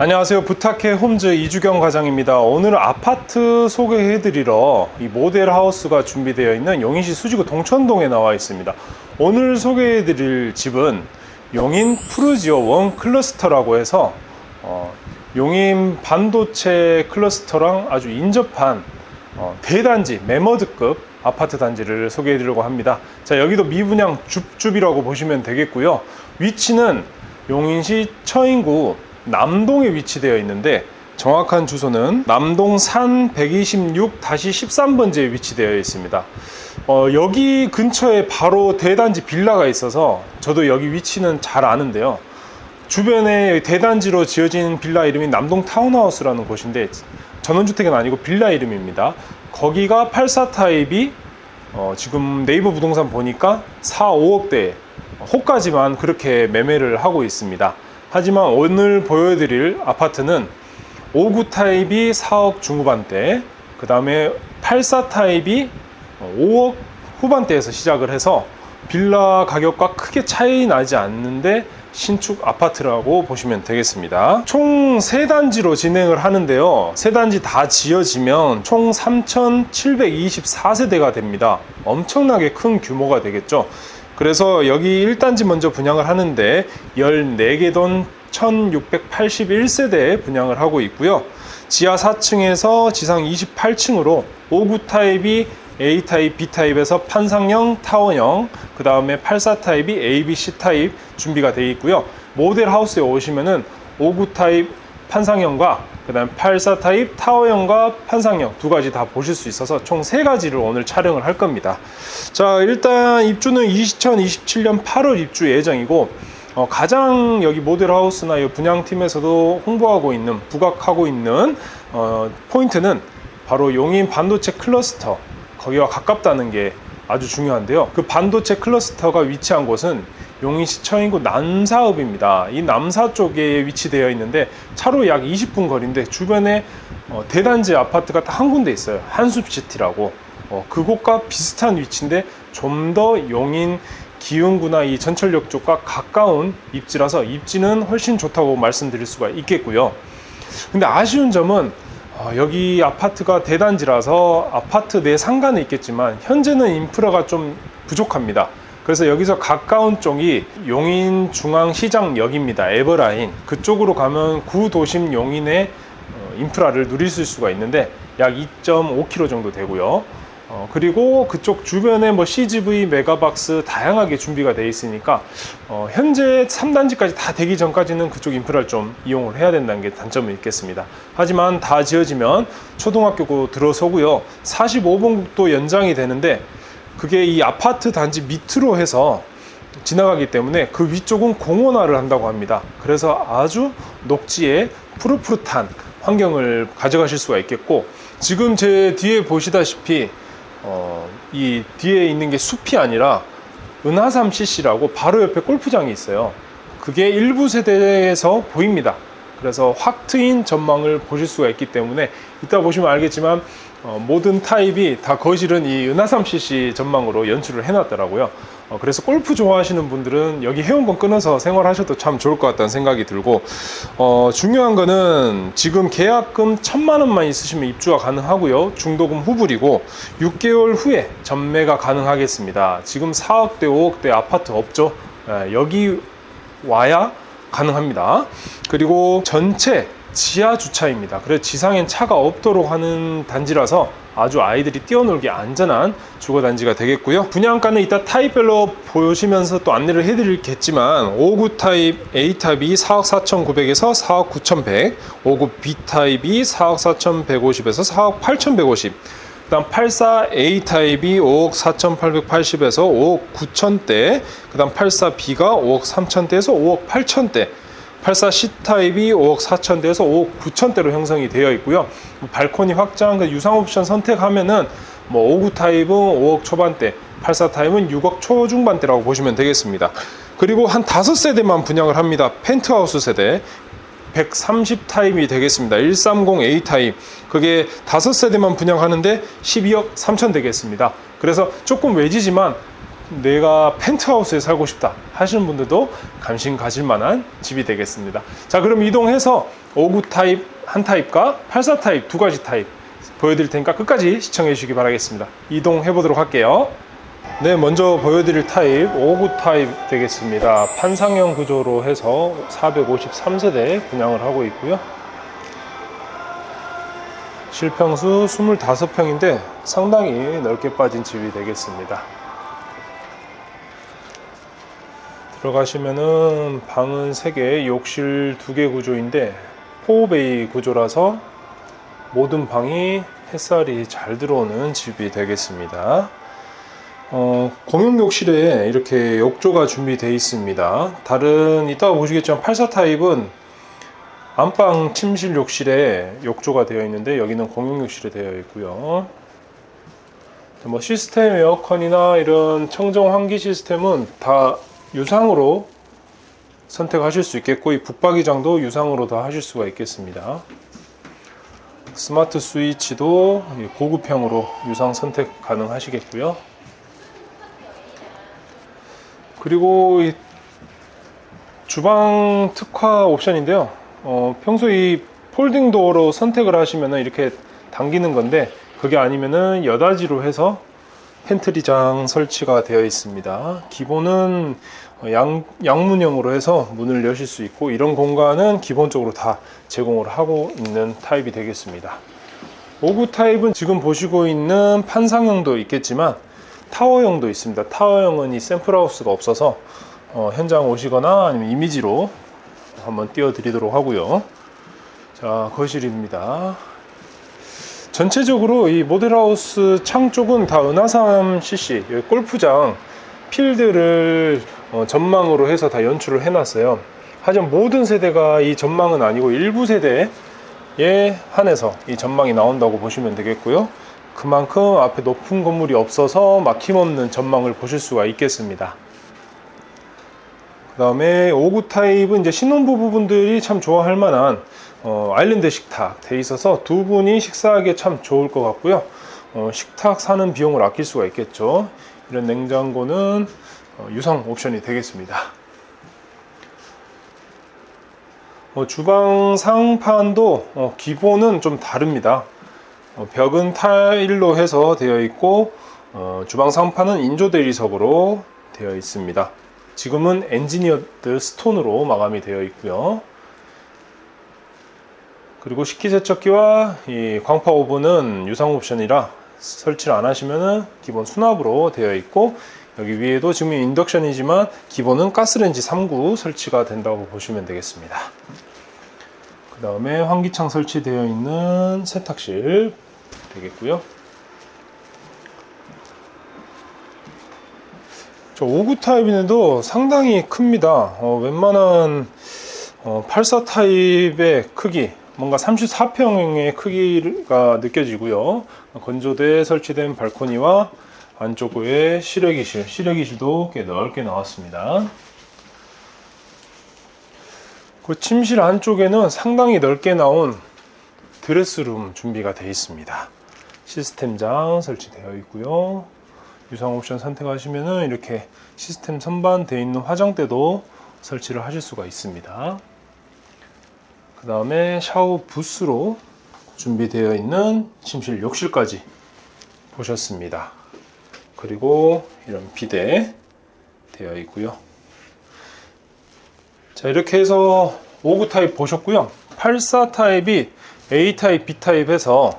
안녕하세요. 부탁해 홈즈 이주경 과장입니다. 오늘 아파트 소개해드리러 이 모델 하우스가 준비되어 있는 용인시 수지구 동천동에 나와 있습니다. 오늘 소개해드릴 집은 용인 푸르지오 원 클러스터라고 해서 어, 용인 반도체 클러스터랑 아주 인접한 어, 대단지 매머드급 아파트 단지를 소개해드리려고 합니다. 자 여기도 미분양 줍줍이라고 보시면 되겠고요. 위치는 용인시 처인구 남동에 위치되어 있는데 정확한 주소는 남동 산 126-13번지에 위치되어 있습니다. 어, 여기 근처에 바로 대단지 빌라가 있어서 저도 여기 위치는 잘 아는데요. 주변에 대단지로 지어진 빌라 이름이 남동 타운하우스라는 곳인데 전원주택은 아니고 빌라 이름입니다. 거기가 84 타입이 어, 지금 네이버 부동산 보니까 4, 5억대 호가지만 그렇게 매매를 하고 있습니다. 하지만 오늘 보여드릴 아파트는 59 타입이 4억 중후반대, 그 다음에 84 타입이 5억 후반대에서 시작을 해서 빌라 가격과 크게 차이 나지 않는데 신축 아파트라고 보시면 되겠습니다. 총 세단지로 진행을 하는데요. 세단지 다 지어지면 총 3,724세대가 됩니다. 엄청나게 큰 규모가 되겠죠. 그래서 여기 1단지 먼저 분양을 하는데 14개 돈 1681세대 분양을 하고 있고요. 지하 4층에서 지상 28층으로 59 타입이 A 타입, B 타입에서 판상형, 타원형, 그 다음에 84 타입이 A, B, C 타입 준비가 되어 있고요. 모델 하우스에 오시면은 59 타입 판상형과 그 다음에 84 타입 타워형과 판상형 두 가지 다 보실 수 있어서 총 세 가지를 오늘 촬영을 할 겁니다. 자, 일단 입주는 2027년 8월 입주 예정이고 어, 가장 여기 모델 하우스나 이 분양팀에서도 홍보하고 있는 부각하고 있는 어, 포인트는 바로 용인 반도체 클러스터 거기와 가깝다는 게 아주 중요한데요. 그 반도체 클러스터가 위치한 곳은 용인시 처인구 남사읍입니다. 이 남사 쪽에 위치되어 있는데 차로 약 20분 거리인데 주변에 어, 대단지 아파트가 딱 한 군데 있어요. 한숲시티라고. 어, 그곳과 비슷한 위치인데 좀 더 용인 기흥구나 이 전철역 쪽과 가까운 입지라서 입지는 훨씬 좋다고 말씀드릴 수가 있겠고요. 근데 아쉬운 점은 어, 여기 아파트가 대단지라서 아파트 내 상가는 있겠지만 현재는 인프라가 좀 부족합니다. 그래서 여기서 가까운 쪽이 용인 중앙시장역입니다. 에버라인 그쪽으로 가면 구도심 용인의 어, 인프라를 누릴 수가 있는데 약 2.5km 정도 되고요. 어, 그리고 그쪽 주변에 뭐 CGV, 메가박스 다양하게 준비가 되어 있으니까 어, 현재 3단지까지 다 되기 전까지는 그쪽 인프라를 좀 이용을 해야 된다는 게 단점이 있겠습니다. 하지만 다 지어지면 초등학교고 들어서고요. 45번 국도 연장이 되는데 그게 이 아파트 단지 밑으로 해서 지나가기 때문에 그 위쪽은 공원화를 한다고 합니다. 그래서 아주 녹지에 푸릇푸릇한 환경을 가져가실 수가 있겠고 지금 제 뒤에 보시다시피 어, 이 뒤에 있는 게 숲이 아니라 은하삼 CC라고 바로 옆에 골프장이 있어요. 그게 일부 세대에서 보입니다. 그래서 확 트인 전망을 보실 수가 있기 때문에 이따 보시면 알겠지만 어, 모든 타입이 다 거실은 이 은하삼 CC 전망으로 연출을 해놨더라고요. 어, 그래서 골프 좋아하시는 분들은 여기 회원권 끊어서 생활하셔도 참 좋을 것 같다는 생각이 들고 어, 중요한 거는 지금 계약금 천만 원만 있으시면 입주가 가능하고요. 중도금 후불이고 6개월 후에 전매가 가능하겠습니다. 지금 4억대, 5억대 아파트 없죠. 예, 여기 와야 가능합니다. 그리고 전체 지하 주차입니다. 그래서 지상엔 차가 없도록 하는 단지라서 아주 아이들이 뛰어놀기 안전한 주거 단지가 되겠고요. 분양가는 이따 타입별로 보시면서 또 안내를 해드리겠지만 59 타입 A 타입이 4억 4,900에서 4억 9,100, 59 B 타입이 4억 4,150에서 4억 8,150. 그다음 84 A 타입이 5억 4,880에서 5억 9천대, 그다음 84 B가 5억 3천대에서 5억 8천대, 84 C 타입이 5억 4천대에서 5억 9천대로 형성이 되어 있고요. 발코니 확장, 그 유상 옵션 선택하면은 뭐 59 타입은 5억 초반대, 84 타입은 6억 초중반대라고 보시면 되겠습니다. 그리고 한 다섯 세대만 분양을 합니다. 펜트하우스 세대. 130 타입이 되겠습니다. 130A 타입. 그게 다섯 세대만 분양하는데 12억 3천 되겠습니다. 그래서 조금 외지지만 내가 펜트하우스에 살고 싶다 하시는 분들도 관심 가질 만한 집이 되겠습니다. 자, 그럼 이동해서 59 타입 한 타입과 84 타입 두 가지 타입 보여드릴 테니까 끝까지 시청해 주시기 바라겠습니다. 이동해 보도록 할게요. 네, 먼저 보여드릴 타입 59 타입 되겠습니다. 판상형 구조로 해서 453세대 분양을 하고 있고요. 실평수 25평인데 상당히 넓게 빠진 집이 되겠습니다. 들어가시면은 방은 3개, 욕실 2개 구조인데 포베이 구조라서 모든 방이 햇살이 잘 들어오는 집이 되겠습니다. 어, 공용 욕실에 이렇게 욕조가 준비되어 있습니다. 다른 이따가 보시겠지만 84 타입은 안방 침실 욕실에 욕조가 되어 있는데 여기는 공용 욕실에 되어 있고요. 뭐 시스템 에어컨이나 이런 청정 환기 시스템은 다 유상으로 선택하실 수 있겠고 이 북박이장도 유상으로 다 하실 수가 있겠습니다. 스마트 스위치도 고급형으로 유상 선택 가능하시겠고요. 그리고 이 주방 특화 옵션인데요. 어, 평소 이 폴딩 도어로 선택을 하시면 이렇게 당기는 건데 그게 아니면은 여닫이로 해서 팬트리장 설치가 되어 있습니다. 기본은 양, 양문형으로 해서 문을 여실 수 있고 이런 공간은 기본적으로 다 제공을 하고 있는 타입이 되겠습니다. 59 타입은 지금 보시고 있는 판상형도 있겠지만 타워형도 있습니다. 타워형은 이 샘플하우스가 없어서 어, 현장 오시거나 아니면 이미지로 한번 띄워드리도록 하고요. 자, 거실입니다. 전체적으로 이 모델하우스 창 쪽은 다 은하삼 CC 골프장 필드를 어, 전망으로 해서 다 연출을 해놨어요. 하지만 모든 세대가 이 전망은 아니고 일부 세대에 한해서 이 전망이 나온다고 보시면 되겠고요. 그만큼 앞에 높은 건물이 없어서 막힘없는 전망을 보실 수가 있겠습니다. 그 다음에 59 타입은 이제 신혼부부 분들이 참 좋아할 만한 어, 아일랜드 식탁 돼 있어서 두 분이 식사하기에 참 좋을 것 같고요. 어, 식탁 사는 비용을 아낄 수가 있겠죠. 이런 냉장고는 어, 유상 옵션이 되겠습니다. 어, 주방 상판도 어, 기본은 좀 다릅니다. 어, 벽은 타일로 해서 되어 있고 어, 주방 상판은 인조 대리석으로 되어 있습니다. 지금은 엔지니어드 스톤으로 마감이 되어 있고요. 그리고 식기세척기와 이 광파 오븐은 유상 옵션이라 설치를 안 하시면은 기본 수납으로 되어 있고 여기 위에도 지금 인덕션이지만 기본은 가스레인지 3구 설치가 된다고 보시면 되겠습니다. 그 다음에 환기창 설치되어 있는 세탁실 되겠고요. 저59 타입인데도 상당히 큽니다. 어, 웬만한 어, 84 타입의 크기, 뭔가 34평의 크기가 느껴지고요. 건조대에 설치된 발코니와 안쪽에 실외기실, 실외기실도 꽤 넓게 나왔습니다. 그 침실 안쪽에는 상당히 넓게 나온 드레스룸 준비가 되어 있습니다. 시스템장 설치되어 있고요. 유상 옵션 선택하시면 이렇게 시스템 선반 되어 있는 화장대도 설치를 하실 수가 있습니다. 그 다음에 샤워 부스로 준비되어 있는 침실 욕실까지 보셨습니다. 그리고 이런 비대 되어 있고요. 자 이렇게 해서 59 타입 보셨고요. 84 타입이 A 타입, B 타입에서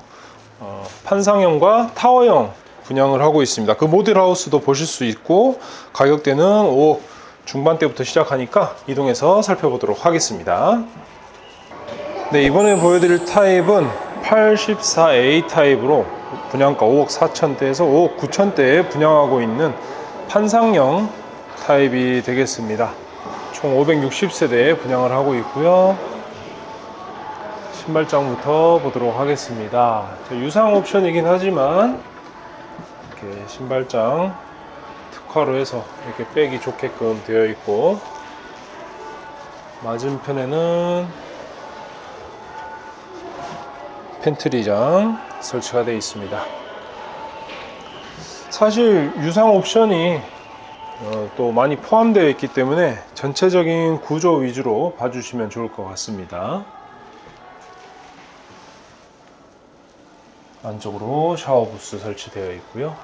어, 판상형과 타워형 분양을 하고 있습니다. 그 모델 하우스도 보실 수 있고 가격대는 5억 중반대부터 시작하니까 이동해서 살펴보도록 하겠습니다. 네, 이번에 보여드릴 타입은 84A 타입으로 분양가 5억 4천대에서 5억 9천대에 분양하고 있는 판상형 타입이 되겠습니다. 총 560세대에 분양을 하고 있고요. 신발장부터 보도록 하겠습니다. 유상 옵션이긴 하지만 이렇게 신발장 특화로 해서 이렇게 빼기 좋게끔 되어 있고 맞은편에는 팬트리장 설치가 되어 있습니다. 사실 유상 옵션이 어, 또 많이 포함되어 있기 때문에 전체적인 구조 위주로 봐주시면 좋을 것 같습니다. 안쪽으로 샤워 부스 설치되어 있고요.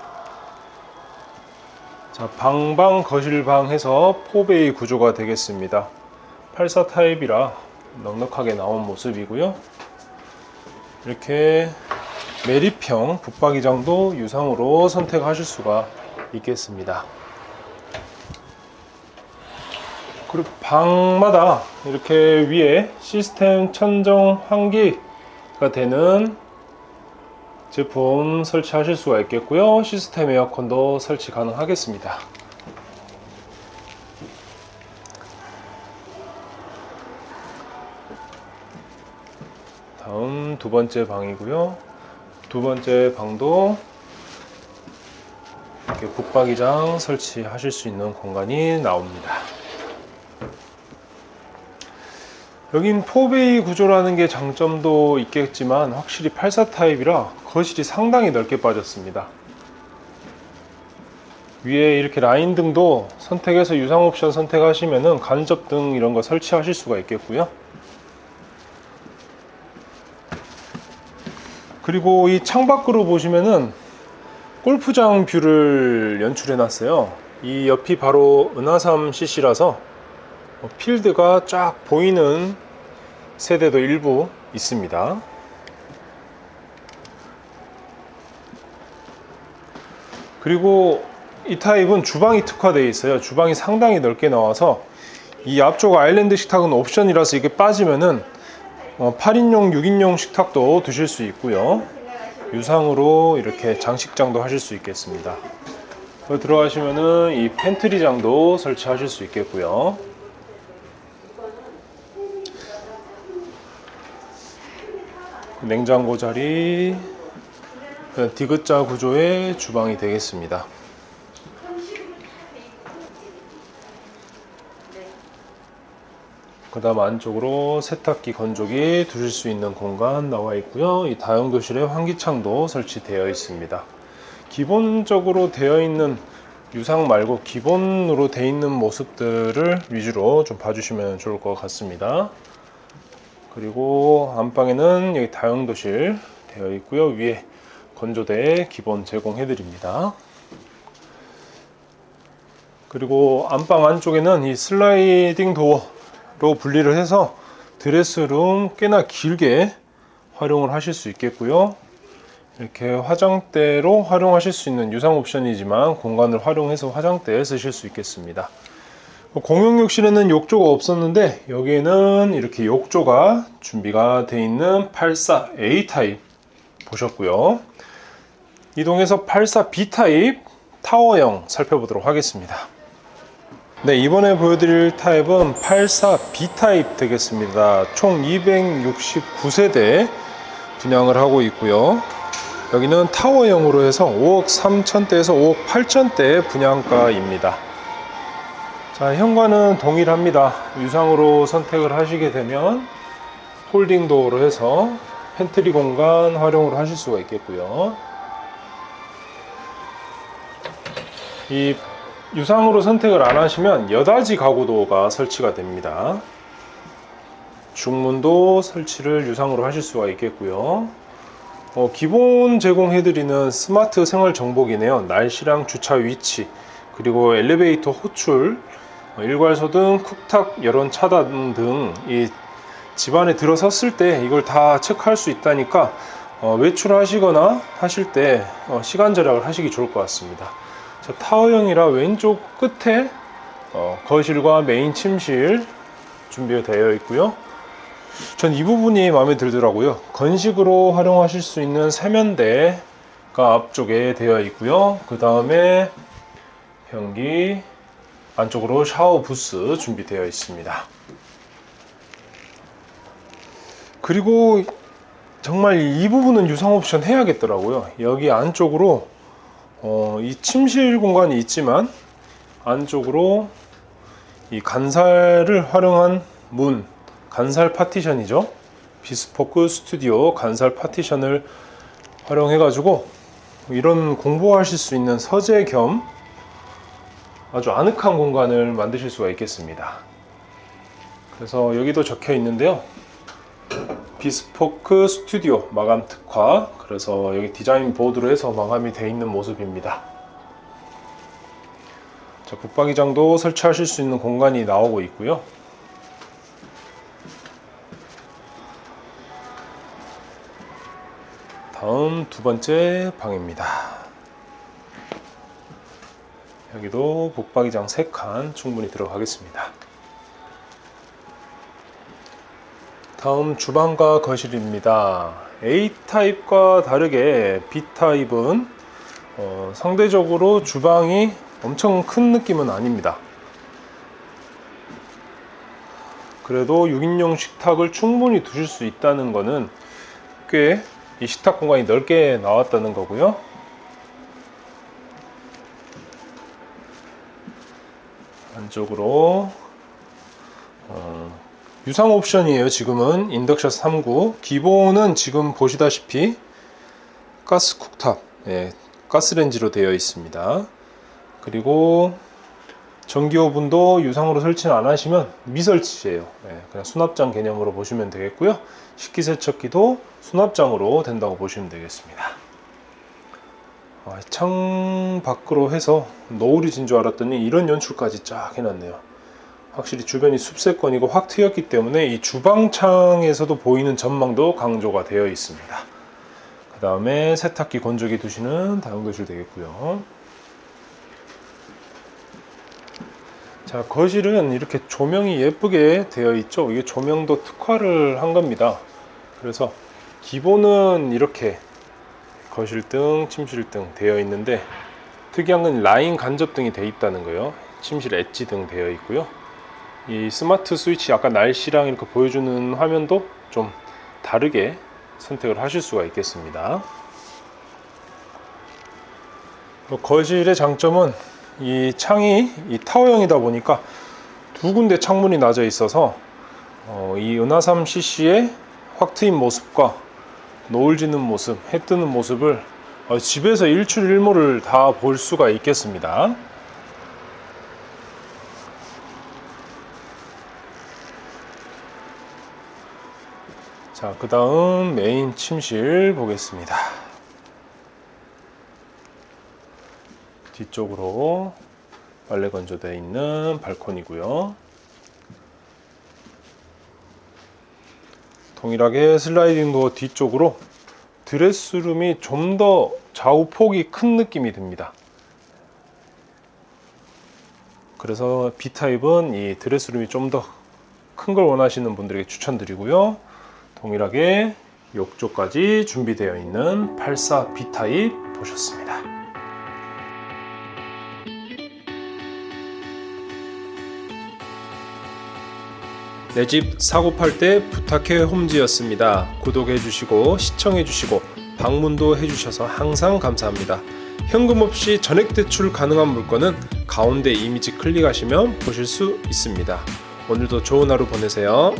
자, 방방 거실방 해서 포베이 구조가 되겠습니다. 84 타입이라 넉넉하게 나온 모습이고요. 이렇게 매립형 붙박이장도 유상으로 선택하실 수가 있겠습니다. 그리고 방마다 이렇게 위에 시스템 천정 환기가 되는 제품 설치하실 수가 있겠고요. 시스템 에어컨도 설치 가능하겠습니다. 두 번째 방이고요. 두 번째 방도 이렇게 북박이장 설치하실 수 있는 공간이 나옵니다. 여긴 포베이 구조라는 게 장점도 있겠지만 확실히 84 타입이라 거실이 상당히 넓게 빠졌습니다. 위에 이렇게 라인 등도 선택해서 유상 옵션 선택하시면은 간접 등 이런 거 설치하실 수가 있겠고요. 그리고 이 창밖으로 보시면은 골프장 뷰를 연출해 놨어요. 이 옆이 바로 은하삼 CC라서 필드가 쫙 보이는 세대도 일부 있습니다. 그리고 이 타입은 주방이 특화되어 있어요. 주방이 상당히 넓게 나와서 이 앞쪽 아일랜드 식탁은 옵션이라서 이게 빠지면은 어, 8인용, 6인용 식탁도 두실 수 있고요. 유상으로 이렇게 장식장도 하실 수 있겠습니다. 들어가시면은 이 팬트리장도 설치하실 수 있겠고요. 냉장고 자리, 디귿자 구조의 주방이 되겠습니다. 그 다음 안쪽으로 세탁기, 건조기 두실 수 있는 공간 나와 있고요. 이 다용도실에 환기창도 설치되어 있습니다. 기본적으로 되어 있는 유상 말고 기본으로 되어 있는 모습들을 위주로 좀 봐주시면 좋을 것 같습니다. 그리고 안방에는 여기 다용도실 되어 있고요. 위에 건조대 기본 제공해 드립니다. 그리고 안방 안쪽에는 이 슬라이딩 도어로 분리를 해서 드레스룸 꽤나 길게 활용을 하실 수 있겠고요. 이렇게 화장대로 활용하실 수 있는 유상 옵션이지만 공간을 활용해서 화장대에 쓰실 수 있겠습니다. 공용 욕실에는 욕조가 없었는데 여기에는 이렇게 욕조가 준비가 되어 있는 84A 타입 보셨고요. 이동해서 84B 타입 타워형 살펴보도록 하겠습니다. 네, 이번에 보여드릴 타입은 84B 타입 되겠습니다. 총 269세대 분양을 하고 있고요. 여기는 타워형으로 해서 5억 3천대에서 5억 8천대 분양가입니다. 자, 현관은 동일합니다. 유상으로 선택을 하시게 되면 홀딩 도어로 해서 팬트리 공간 활용을 하실 수가 있겠고요. 이 유상으로 선택을 안 하시면 여닫이 가구 도어가 설치가 됩니다. 중문도 설치를 유상으로 하실 수가 있겠고요. 어, 기본 제공해드리는 스마트 생활 정보기네요. 날씨랑 주차 위치, 그리고 엘리베이터 호출, 어, 일괄소 등 쿡탁 여론 차단 등 이 집안에 들어섰을 때 이걸 다 체크할 수 있다니까 어, 외출하시거나 하실 때 어, 시간 절약을 하시기 좋을 것 같습니다. 자, 타워형이라 왼쪽 끝에 어, 거실과 메인 침실 준비가 되어 있고요. 전 이 부분이 마음에 들더라고요. 건식으로 활용하실 수 있는 세면대가 앞쪽에 되어 있고요. 그 다음에 변기 안쪽으로 샤워 부스 준비되어 있습니다. 그리고 정말 이 부분은 유상 옵션 해야겠더라고요. 여기 안쪽으로 어, 이 침실 공간이 있지만 안쪽으로 이 간살을 활용한 문, 간살 파티션이죠. 비스포크 스튜디오 간살 파티션을 활용해 가지고 이런 공부하실 수 있는 서재 겸 아주 아늑한 공간을 만드실 수가 있겠습니다. 그래서 여기도 적혀 있는데요. 비스포크 스튜디오 마감 특화. 그래서 여기 디자인 보드로 해서 마감이 되어 있는 모습입니다. 자, 붙박이장도 설치하실 수 있는 공간이 나오고 있고요. 다음 두 번째 방입니다. 여기도 붙박이장 3칸 충분히 들어가겠습니다. 다음 주방과 거실입니다. A타입과 다르게 B타입은 어, 상대적으로 주방이 엄청 큰 느낌은 아닙니다. 그래도 6인용 식탁을 충분히 두실 수 있다는 것은 꽤 이 식탁 공간이 넓게 나왔다는 거고요. 안쪽으로 어, 유상 옵션이에요. 지금은 인덕션 3구 기본은 지금 보시다시피 가스 쿡탑, 예, 가스렌지로 되어 있습니다. 그리고 전기 오븐도 유상으로 설치는 안 하시면 미설치예요. 예, 그냥 수납장 개념으로 보시면 되겠고요. 식기세척기도 수납장으로 된다고 보시면 되겠습니다. 아, 창 밖으로 해서 노을이 진 줄 알았더니 이런 연출까지 쫙 해놨네요. 확실히 주변이 숲세권이고 확 트였기 때문에 이 주방창에서도 보이는 전망도 강조가 되어 있습니다. 그 다음에 세탁기 건조기 두시는 다용도실 되겠고요. 자 거실은 이렇게 조명이 예쁘게 되어 있죠. 이게 조명도 특화를 한 겁니다. 그래서 기본은 이렇게 거실등, 침실등 되어 있는데 특이한 건 라인 간접등이 되어 있다는 거예요. 침실 엣지등 되어 있고요. 이 스마트 스위치 아까 날씨랑 이렇게 보여주는 화면도 좀 다르게 선택을 하실 수가 있겠습니다. 거실의 장점은 이 창이 이 타워형이다 보니까 두 군데 창문이 나져 있어서 어, 이 은하삼 CC의 확 트인 모습과 노을 지는 모습, 해 뜨는 모습을 어, 집에서 일출일모를 다 볼 수가 있겠습니다. 자, 그 다음 메인 침실 보겠습니다. 뒤쪽으로 빨래 건조되어 있는 발코니고요. 동일하게 슬라이딩 도어 뒤쪽으로 드레스룸이 좀 더 좌우 폭이 큰 느낌이 듭니다. 그래서 B타입은 이 드레스룸이 좀 더 큰 걸 원하시는 분들에게 추천드리고요. 동일하게 욕조까지 준비되어 있는 84 B타입 보셨습니다. 내 집 사고 팔 때 부탁해 홈즈였습니다. 구독해 주시고 시청해 주시고 방문도 해 주셔서 항상 감사합니다. 현금 없이 전액 대출 가능한 물건은 가운데 이미지 클릭하시면 보실 수 있습니다. 오늘도 좋은 하루 보내세요.